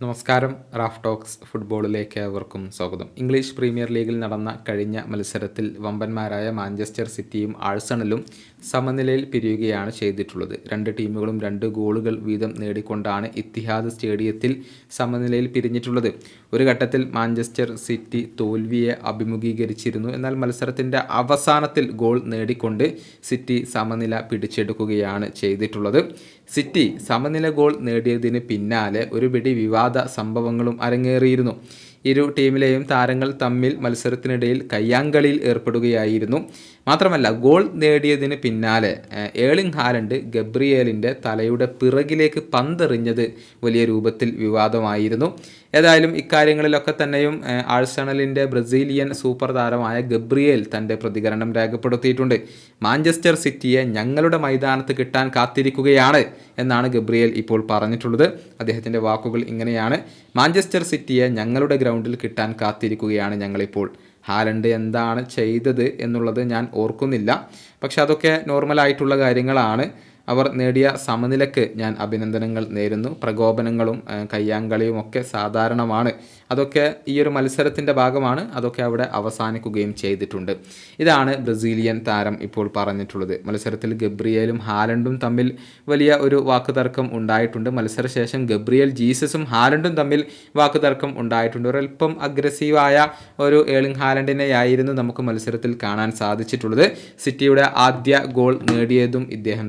നമസ്കാരം Raf talks ഫുട്ബോളിലേക്ക് ഏവർക്കും സ്വാഗതം. ഇംഗ്ലീഷ് പ്രീമിയർ ലീഗിൽ നടന്ന കഴിഞ്ഞ മത്സരത്തിൽ വമ്പന്മാരായ മാഞ്ചസ്റ്റർ സിറ്റിയും ആഴ്സണലും സമനിലയിൽ പിരിയുകയാണ് ചെയ്തിട്ടുള്ളത്. രണ്ട് ടീമുകളും രണ്ട് ഗോളുകൾ വീതം നേടിക്കൊണ്ടാണ് ഇത്തിഹാദ് സ്റ്റേഡിയത്തിൽ സമനിലയിൽ പിരിഞ്ഞിട്ടുള്ളത്. ഒരു ഘട്ടത്തിൽ മാഞ്ചസ്റ്റർ സിറ്റി തോൽവിയെ അഭിമുഖീകരിച്ചിരുന്നു. എന്നാൽ മത്സരത്തിന്റെ അവസാനത്തിൽ ഗോൾ നേടിക്കൊണ്ട് സിറ്റി സമനില പിടിച്ചെടുക്കുകയാണ് ചെയ്തിട്ടുള്ളത്. സിറ്റി സമനില ഗോൾ നേടിയതിന് പിന്നാലെ ഒരു പിടി വിവാദ സംഭവങ്ങളും അരങ്ങേറിയിരുന്നു. ഇരു ടീമിലെയും താരങ്ങൾ തമ്മിൽ മത്സരത്തിനിടയിൽ കയ്യാങ്കളിയിൽ ഏർപ്പെടുകയായിരുന്നു. മാത്രമല്ല ഗോൾ നേടിയതിന് പിന്നാലെ ഏളിംഗ് ഹാലൻഡ് ഗബ്രിയേലിന്റെ തലയുടെ പിറകിലേക്ക് പന്തെറിഞ്ഞത് വലിയ രൂപത്തിൽ വിവാദമായിരുന്നു. ഏതായാലും ഇക്കാര്യങ്ങളിലൊക്കെ തന്നെയും ആഴ്സണലിന്റെ ബ്രസീലിയൻ സൂപ്പർ താരമായ ഗബ്രിയേൽ തന്റെ പ്രതികരണം രേഖപ്പെടുത്തിയിട്ടുണ്ട്. മാഞ്ചസ്റ്റർ സിറ്റിയെ ഞങ്ങളുടെ മൈതാനത്ത് കിട്ടാൻ കാത്തിരിക്കുകയാണ് എന്നാണ് ഗബ്രിയേൽ ഇപ്പോൾ പറഞ്ഞിട്ടുള്ളത്. അദ്ദേഹത്തിന്റെ വാക്കുകൾ ഇങ്ങനെയാണ്. മാഞ്ചസ്റ്റർ സിറ്റിയെ ഞങ്ങളുടെ ഗ്രൗണ്ടിൽ കിട്ടാൻ കാത്തിരിക്കുകയാണ് ഞങ്ങളിപ്പോൾ. ഹാലണ്ട് എന്താണ് ചെയ്തത് എന്നുള്ളത് ഞാൻ ഓർക്കുന്നില്ല. പക്ഷെ അതൊക്കെ നോർമലായിട്ടുള്ള കാര്യങ്ങളാണ്. അവർ നേടിയ സമനിലക്ക് ഞാൻ അഭിനന്ദനങ്ങൾ നേരുന്നു. പ്രകോപനങ്ങളും കയ്യാങ്കളിയും ഒക്കെ സാധാരണമാണ്. അതൊക്കെ ഈ ഒരു മത്സരത്തിന്റെ ഭാഗമാണ്. അതൊക്കെ അവിടെ അവസാനിക്കുകയും ചെയ്തിട്ടുണ്ട്. ഇതാണ് ബ്രസീലിയൻ താരം ഇപ്പോൾ പറഞ്ഞിട്ടുള്ളത്. മത്സരത്തിൽ ഗബ്രിയേലും ഹാലണ്ടും തമ്മിൽ വലിയ ഒരു വാക്കുതർക്കം ഉണ്ടായിട്ടുണ്ട്. മത്സരശേഷം ഗബ്രിയേൽ ജീസസും ഹാലണ്ടും തമ്മിൽ വാക്കുതർക്കം ഉണ്ടായിട്ടുണ്ട്. ഒരൽപ്പം അഗ്രസീവായ ഒരു ഏളിംഗ് ഹാലണ്ടിനെയായിരുന്നു നമുക്ക് മത്സരത്തിൽ കാണാൻ സാധിച്ചിട്ടുള്ളത്. സിറ്റിയുടെ ആദ്യ ഗോൾ നേടിയതും ഇദ്ദേഹം